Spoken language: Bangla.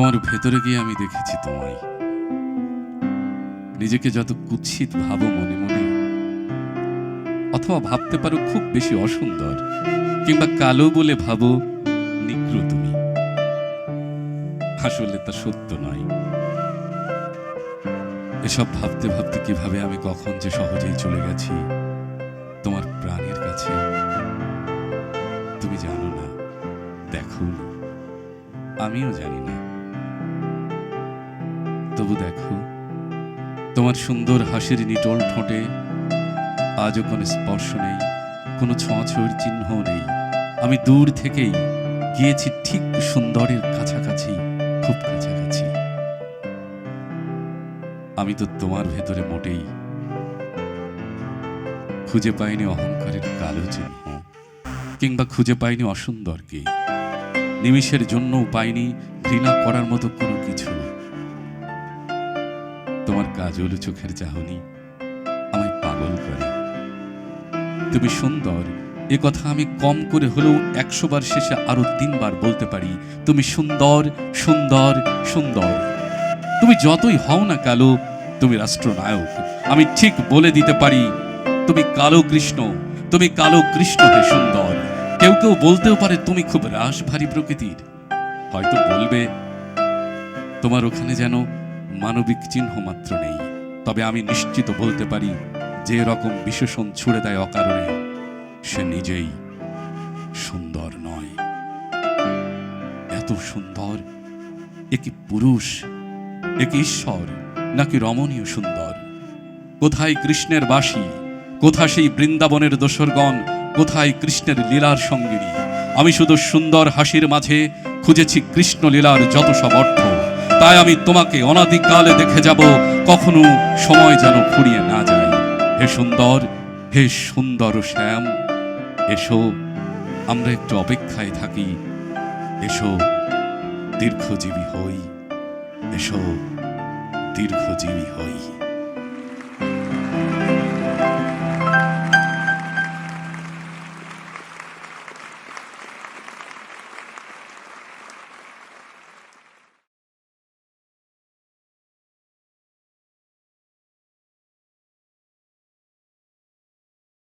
তোমার ভেতরে গিয়ে আমি দেখেছি তোমায় নিজেকে যত কুৎসিত ভাবো মনে মনে, অথবা ভাবতে পারো খুব বেশি অসুন্দর, কিংবা কালো বলে ভাবো নিগ্র তুমি। আসলে তা সত্য নয়। এসব ভাবতে ভাবতে কীভাবে আমি কখন যে সহজেই চলে গেছি, তোমার প্রাণের কাছে, তুমি জানো না। দেখো আমিও জানি না। তবু দেখো। তোমার সুন্দর হাসির নিটল ঠোঁটে আজও কোনো স্পর্শ নেই, কোনো ছোঁয়াছোঁয়ের চিহ্ন নেই। আমি দূর থেকেই গিয়েছি ঠিক সুন্দরের কাছাকাছি, খুব কাছাকাছি। আমি তো তোমার ভেতরে মোটেই খুঁজে পাইনি অহংকারের কালো চিহ্ন, কিংবা খুঁজে পাইনি অসুন্দরকে। নিমিষের জন্যও পাইনি ঘৃণা করার মতো কোনো কিছু। তোমার কাজল চোখের চাহনি আমায় পাগল করে। তুমি সুন্দর, এ কথা আমি কম করে হলেও একশো বার শেষে আরও তিনবার বলতে পারি, তুমি সুন্দর সুন্দর সুন্দর। তুমি যতই হও না কালো তুমি রাষ্ট্রনায়ক, আমি ঠিক বলে দিতে পারি, তুমি কালো কৃষ্ণ, তুমি কালো কৃষ্ণ হে সুন্দর। কেউ কেউ বলতেও পারে তুমি খুব রাস ভারী প্রকৃতির। হয়তো বলবে, তোমার ওখানে যেন মানবিক চিহ্ন মাত্র নেই। তবে আমি নিশ্চিত বলতে পারি, যে রকম বিশেষণ ছুড়ে দেয় অকারণে, সে নিজেই সুন্দর নয়। এত সুন্দর, এ কি পুরুষ, এ কি ঈশ্বর, নাকি রমণীয় সুন্দর? কোথায় কৃষ্ণের বাসী কোথা সেই বৃন্দাবনের দোসরগণ, কোথায় কৃষ্ণের লীলার সঙ্গিনী? আমি শুধু সুন্দর হাসির মাঝে খুঁজেছি কৃষ্ণ লীলার যত সব অর্থ। তাই আমি তোমাকে অনাদিকালে দেখে যাব। কখনো সময় যেন ফুরিয়ে না যায়। হে সুন্দর হে সুন্দর শ্যাম, এসো, আমরা একটু অপেক্ষায় থাকি। এসো, দীর্ঘজীবী হই। এসো, দীর্ঘজীবী হই।